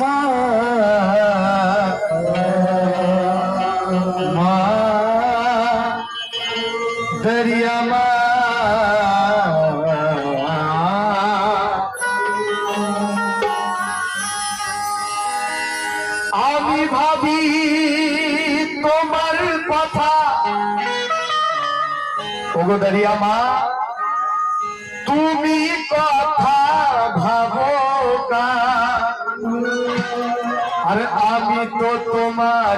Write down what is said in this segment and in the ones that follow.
আমি ভাবি তোমার কথা। ওগো দরিয়া মা তুমি কথা ভাবো কা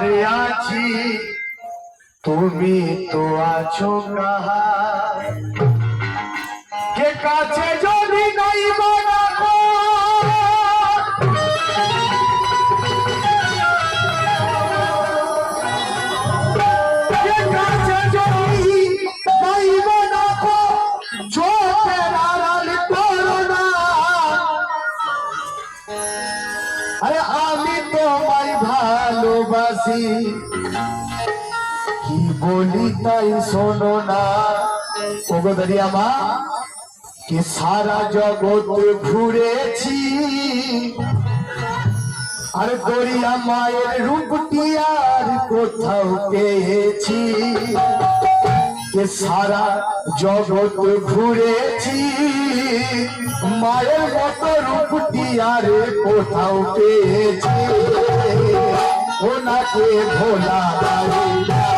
তোমার আছি। তুমি তো আছো কাহা কে কাছে যদি নাই কাছে যদি ভালোবাসি কি বলি তাই শোনো না। ওগো দরিয়া মা, কি সারা জগৎ ঘুরেছি। আর দরিয়া মায়ের রূপটি আর কোথাও পেয়েছি। যে সারা জগৎ ঘুরেছি। মায়ের মতো রূপটি আর কোথাও পেয়েছি। ওনাকে ভোলা যায়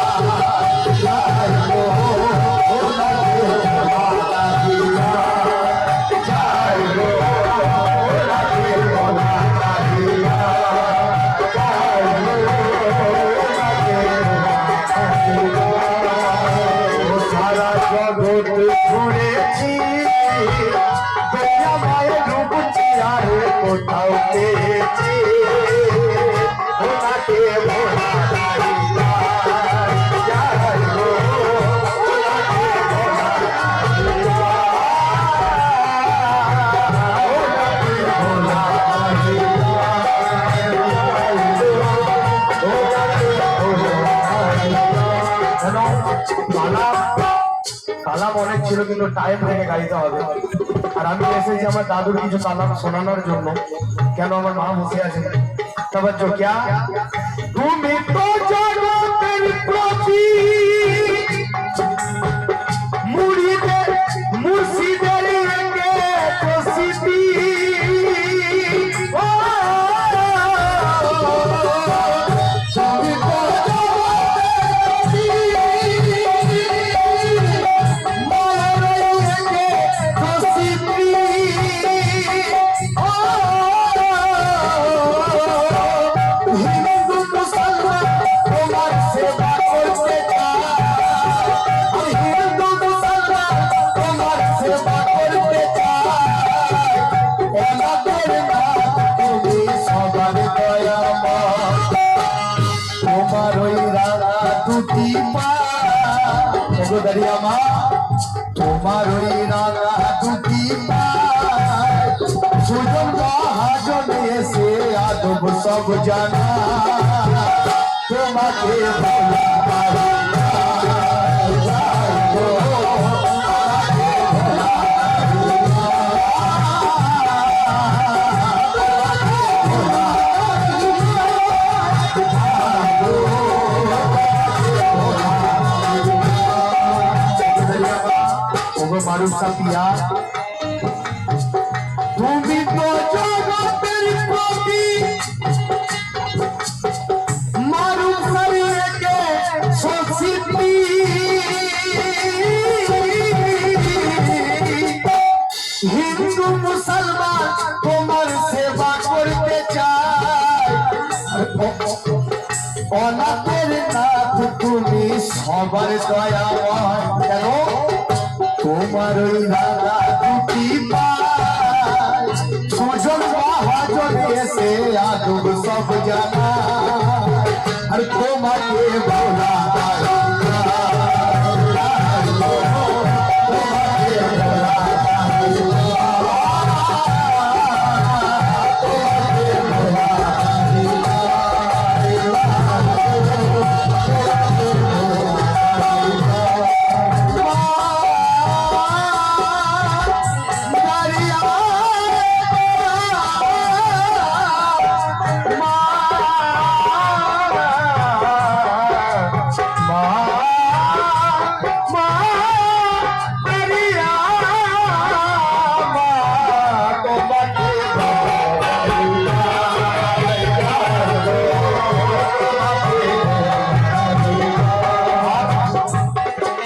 ছিল কিন্তু টাইম থেকে গাইতে হবে। আর আমি এসেছি আমার দাদুর কিছু কালাম শোনানোর জন্য। কেন আমার মা বসে আছে? তবে ক্যা তুমি তো জগতের দুটি পা। ওগো দাঁড়িয়া মা, তোমার ওই রাঙা দুটি সুজন মহাজন এসে আদব সব জানা। তোমাকে অনাথের নাথ তুমি সবার দয়াময়। কেন? তোমার ওই রাগা দুটি পায়। সুজন মহাজন এসে আদব সব জানা আর তোমাকে বলা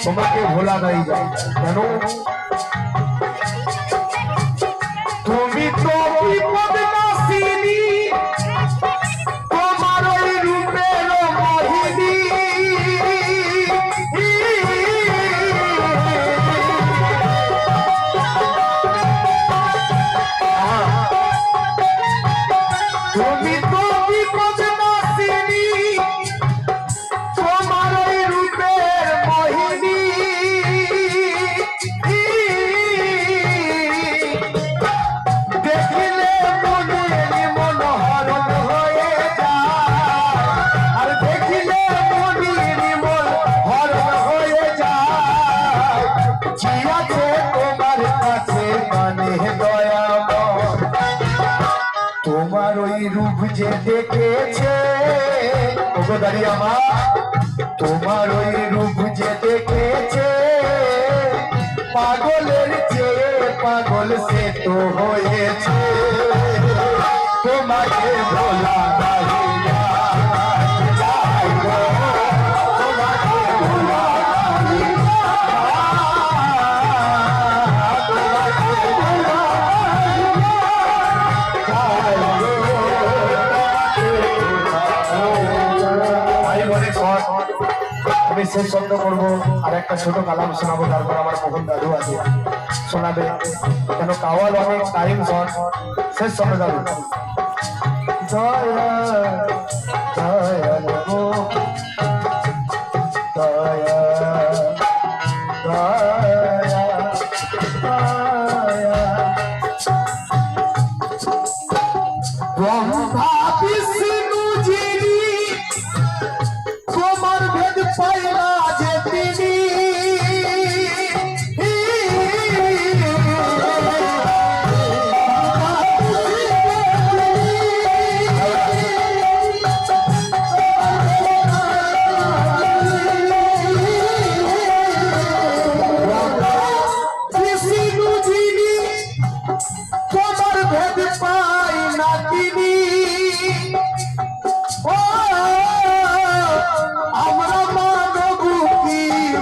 তোমাকে ভোলা নাই যায় কেন রূপ যে দেখেছে দাঁড়িয়ে আমার, তোমার ওই রূপ যে দেখেছে। পাগলের চেয়ে পাগল সে তো হয়েছে। শেষ ছন্দ করব, আর একটা ছোট কালাম শোনাবো, তারপর আমার মোহন দাদু আছে। শোনাবে। কেন কাওয়াল অনেক টাইম শেষ ছন্দ দাদু। জয় তোমার ভেদ পাই না তিনি। আমরা মানব কি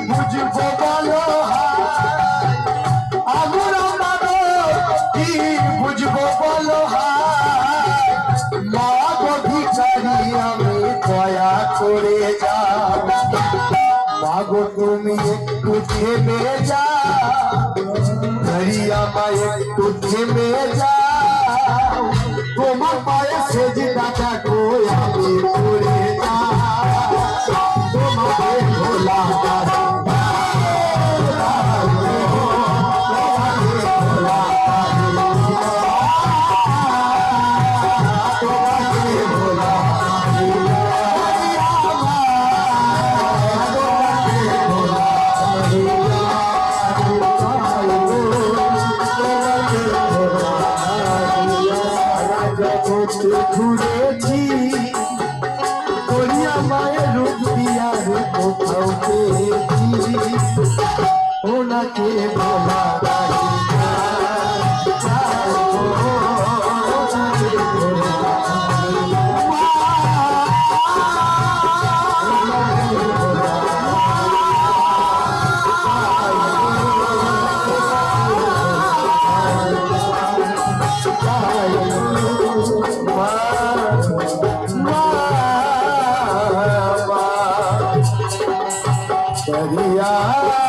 বুঝব বলো আমরা মানব কি বুঝব বলো মা ভিখারি আমি দয়া করে যাও। মাগো তুমি একটু থেমে যাও। ধরিয়া মায় একটু থেমে যাও। তোমার পায়ে সেজদাটা গো ওনাকে বলা যায় না।